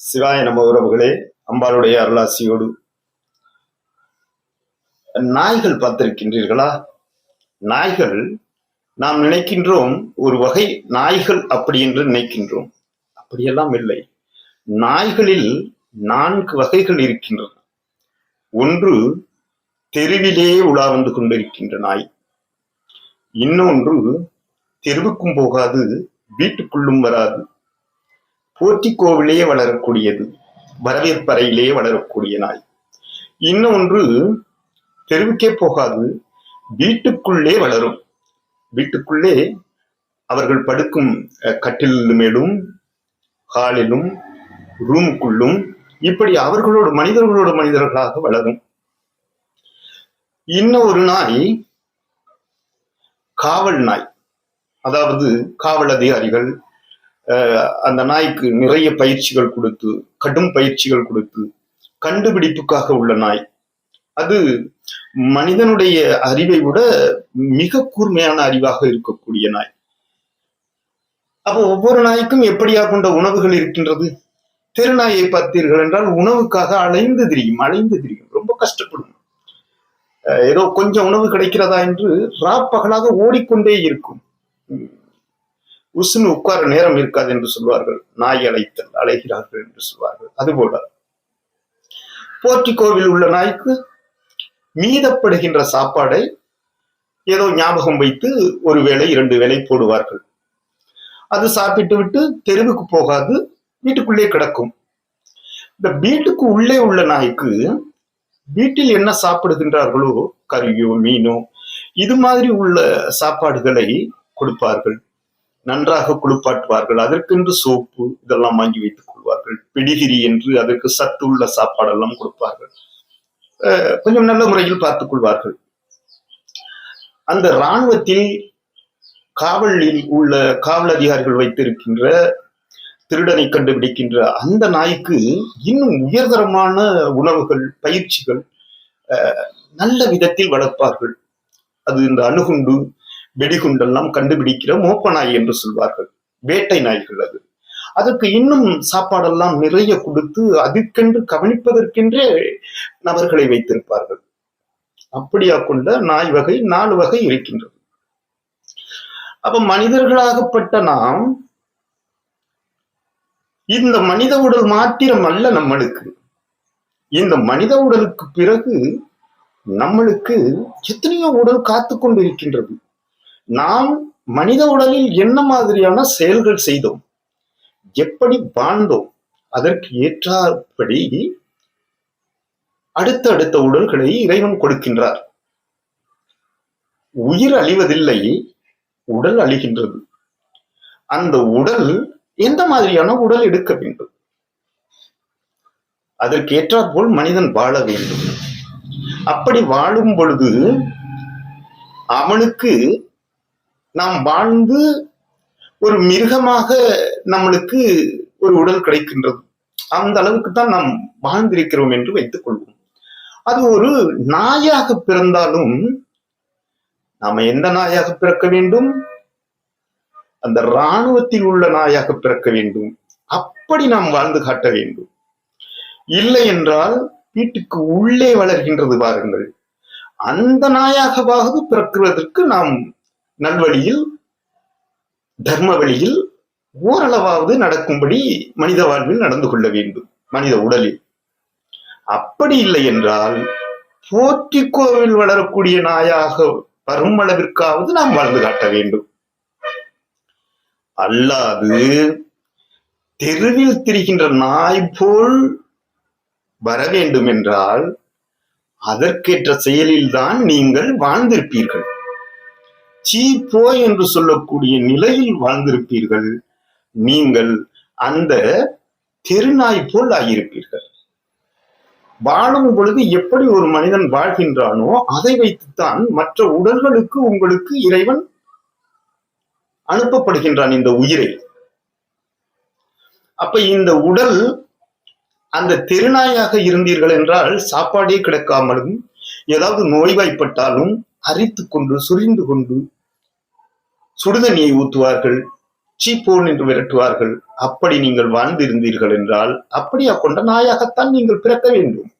சிவாய நம்ம உறவுகளே அம்பாளுடைய அருளாசியோடு. நாய்கள் பார்த்திருக்கின்றீர்களா? நாய்கள் நாம் நினைக்கின்றோம் ஒரு வகை நாய்கள் அப்படி என்று நினைக்கின்றோம். அப்படியெல்லாம் இல்லை. நாய்களில் நான்கு வகைகள் இருக்கின்றன. ஒன்று தெருவிலே உலா வந்து கொண்டிருக்கின்ற நாய். இன்னொன்று தெருவுக்கும் போகாது வீட்டுக்குள்ளும் வராது. போர்த்திக்கோவிலேயே வளரக்கூடியது வரவேற்பறையிலேயே வளரக்கூடிய நாய். இன்னொன்று தெருவுக்கே போகாது வீட்டுக்குள்ளே வளரும். வீட்டுக்குள்ளே அவர்கள் படுக்கும் கட்டில் மேலும் ஹாலிலும் ரூமுக்குள்ளும் இப்படி அவர்களோடு மனிதர்களோடு மனிதர்களாக வளரும். இன்னும் ஒரு நாய் காவல் நாய். அதாவது காவல் அதிகாரிகள் அந்த நாய்க்கு நிறைய பயிற்சிகள் கொடுத்து கடும் பயிற்சிகள் கொடுத்து கண்டுபிடிப்புக்காக உள்ள நாய். அது மனிதனுடைய அறிவை விட மிக கூர்மையான அறிவாக இருக்கக்கூடிய நாய். அப்போ ஒவ்வொரு நாய்க்கும் எப்படியா கொண்ட உணவுகள் இருக்கின்றது? தெருநாயை பார்த்தீர்கள் என்றால் உணவுக்காக அலைந்து திரியும் அலைந்து திரியும். ரொம்ப கஷ்டப்படும். அஹ் ஏதோ கொஞ்சம் உணவு கிடைக்கிறதா என்று ராப்பகலாக ஓடிக்கொண்டே இருக்கும். உசுன்னு உட்கார நேரம் இருக்காது என்று சொல்வார்கள். நாய் அழைத்தல் அலைகிறார்கள் என்று சொல்வார்கள். அதுபோல போர்ட்டிகோவில் உள்ள நாய்க்கு மீதப்படுகின்ற சாப்பாடை ஏதோ ஞாபகம் வைத்து ஒரு வேளை இரண்டு வேளை போடுவார்கள். அது சாப்பிட்டு விட்டு தெருவுக்கு போகாது வீட்டுக்குள்ளே கிடக்கும். இந்த வீட்டுக்கு உள்ளே உள்ள நாய்க்கு வீட்டில் என்ன சாப்பிடுகின்றார்களோ கறியோ மீனோ இது மாதிரி உள்ள சாப்பாடுகளை கொடுப்பார்கள். நன்றாக குளிப்பாட்டுவார்கள். அதற்கென்று சோப்பு இதெல்லாம் வாங்கி வைத்துக் கொள்வார்கள். பிடிகிரி என்று அதற்கு சத்து உள்ள சாப்பாடெல்லாம் கொடுப்பார்கள். அஹ் கொஞ்சம் நல்ல முறையில் பார்த்துக் கொள்வார்கள். அந்த இராணுவத்தில் காவலில் உள்ள காவல் அதிகாரிகள் வைத்திருக்கின்ற திருடனை கண்டுபிடிக்கின்ற அந்த நாய்க்கு இன்னும் உயர்தரமான உணவுகள் பயிற்சிகள் அஹ், நல்ல விதத்தில் வளர்ப்பார்கள். அது இந்த அணுகுண்டு வெடிகுண்டெல்லாம் கண்டுபிடிக்கிற மோப்ப நாய் என்று சொல்வார்கள். வேட்டை நாய்கள் அது. அதுக்கு இன்னும் சாப்பாடெல்லாம் நிறைய கொடுத்து அதுக்கென்று கவனிப்பதற்கென்றே நபர்களை வைத்திருப்பார்கள். அப்படியா கொண்ட நாய் வகை நாலு வகை இருக்கின்றது. அப்ப மனிதர்களாகப்பட்ட நாம் இந்த மனித உடல் மாத்திரம் அல்ல நம்மளுக்கு. இந்த மனித உடலுக்கு பிறகு நம்மளுக்கு எத்தனையோ உடல் காத்து கொண்டிருக்கின்றது. நாம் மனித உடலில் என்ன மாதிரியான செயல்கள் செய்தோம்? எப்படி வாழ்ந்தோம்? அதற்கு ஏற்றாற்படி அடுத்த அடுத்த உடல்களை இறைவன் கொடுக்கின்றார். உயிர் அழிவதில்லை உடல் அழிகின்றது. அந்த உடல் எந்த மாதிரியான உடல் எடுக்க வேண்டும்? அதற்கு ஏற்றாற்போல் மனிதன் வாழ வேண்டும். அப்படி வாழும் பொழுது அவனுக்கு நாம் வாழ்ந்து ஒரு மிருகமாக நம்மளுக்கு ஒரு உடல் கிடைக்கின்றது. அந்த அளவுக்கு தான் நாம் வாழ்ந்திருக்கிறோம் என்று வைத்துக் கொள்வோம். அது ஒரு நாயாக பிறந்தாலும் நாம எந்த நாயாக பிறக்க வேண்டும்? அந்த இராணுவத்தில் உள்ள நாயாக பிறக்க வேண்டும். அப்படி நாம் வாழ்ந்து காட்ட வேண்டும். இல்லை என்றால் வீட்டுக்கு உள்ளே வளர்கின்றது பாருங்கள். அந்த நாயாகவாவது பிறக்குவதற்கு நாம் நல்வழியில் தர்ம வழியில் ஓரளவாவது நடக்கும்படி மனித வாழ்வில் நடந்து கொள்ள வேண்டும் மனித உடலில். அப்படி இல்லை என்றால் போற்றிக்கோவில் வளரக்கூடிய நாயாக வரும் அளவிற்காவது நாம் வாழ்ந்து காட்ட வேண்டும். அல்லாது தெருவில் திரிகின்ற நாய் போல் வர வேண்டும் என்றால் அதற்கேற்ற செயலில்தான் நீங்கள் வாழ்ந்திருப்பீர்கள். சீ போ என்று சொல்லக்கூடிய நிலையில் வாழ்ந்திருப்பீர்கள். நீங்கள் அந்த தெருநாய் போல் ஆகியிருப்பீர்கள். வாழும் பொழுது எப்படி ஒரு மனிதன் வாழ்கின்றானோ அதை வைத்துத்தான் மற்ற உடல்களுக்கு உங்களுக்கு இறைவன் அனுப்பப்படுகின்றான் இந்த உயிரை. அப்ப இந்த உடல் அந்த தெருநாயாக இருந்தீர்கள் என்றால் சாப்பாடே கிடைக்காமலும் ஏதாவது நோய்வாய்ப்பட்டாலும் அரித்து கொண்டு சுரிந்து கொண்டு சுடுதண்ணியை ஊற்றுவார்கள் சீப்போன் என்று விரட்டுவார்கள். அப்படி நீங்கள் வாழ்ந்திருந்தீர்கள் என்றால் அப்படியா கொண்ட நாயாகத்தான் நீங்கள் பிறக்க வேண்டும்.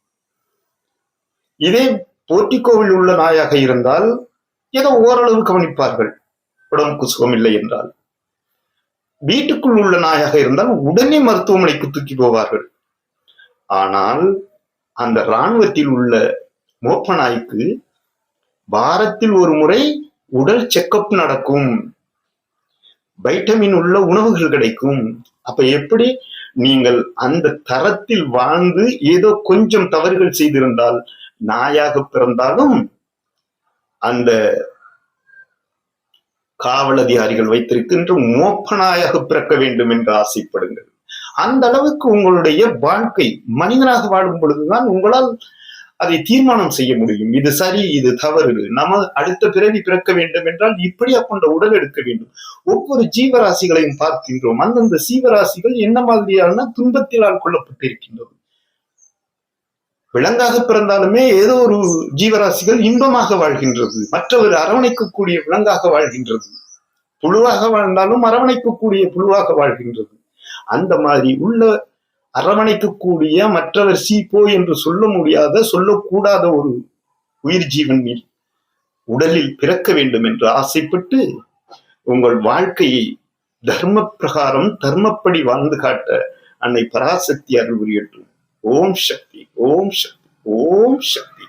இதே போர்டிகோவில் உள்ள நாயாக இருந்தால் ஏதோ ஓரளவு கவனிப்பார்கள். உடம்புக்கு சுகமில்லை என்றால். வீட்டுக்குள் உள்ள நாயாக இருந்தால் உடனே மருத்துவமனைக்கு தூக்கி போவார்கள். ஆனால் அந்த இராணுவத்தில் உள்ள மோப்ப நாய்க்கு வாரத்தில் ஒரு முறை உடல் செக்கப் நடக்கும். வைட்டமின் உள்ள உணவுகள் கிடைக்கும். அப்ப எப்படி நீங்கள் அந்த தரத்தில் வாழ்ந்து ஏதோ கொஞ்சம் தவறுகள் செய்திருந்தால் நாயாக பிறந்தாலும் அந்த காவல் அதிகாரிகள் வைத்திருக்கின்ற மோப்ப நாயாக பிறக்க வேண்டும் என்று ஆசைப்படுங்கள். அந்த அளவுக்கு உங்களுடைய வாழ்க்கை மனிதனாக வாழும் பொழுதுதான் உங்களால் அதை தீர்மானம் செய்ய முடியும். இது சரி இது தவறு. நம்ம அடுத்த பிறவி பிறக்க வேண்டும் என்றால் இப்படியா கொண்ட உடல் எடுக்க வேண்டும். ஒவ்வொரு ஜீவராசிகளையும் பார்க்கின்றோம். அந்தந்த ஜீவராசிகள் என்ன மாதிரியான துன்பத்தில் ஆட்கொள்ளப்பட்டிருக்கின்றது விலங்காக பிறந்தாலுமே ஏதோ ஒரு ஜீவராசிகள் இன்பமாக வாழ்கின்றது. மற்றவர் அரவணைக்கக்கூடிய விலங்காக வாழ்கின்றது. புழுவாக வாழ்ந்தாலும் அரவணைக்கக்கூடிய புழுவாக வாழ்கின்றது. அந்த மாதிரி உள்ள அரவணைக்கக்கூடிய மற்றவர் சீப்போ என்று சொல்ல முடியாத சொல்லக்கூடாத ஒரு உயிர் ஜீவன் உடலில் பிறக்க வேண்டும் என்று ஆசைப்பட்டு உங்கள் வாழ்க்கையை தர்ம பிரகாரம் தர்மப்படி வாழ்ந்து காட்ட அன்னை பராசக்தி அருள் புரியட்டும். ஓம் சக்தி ஓம் சக்தி ஓம் சக்தி.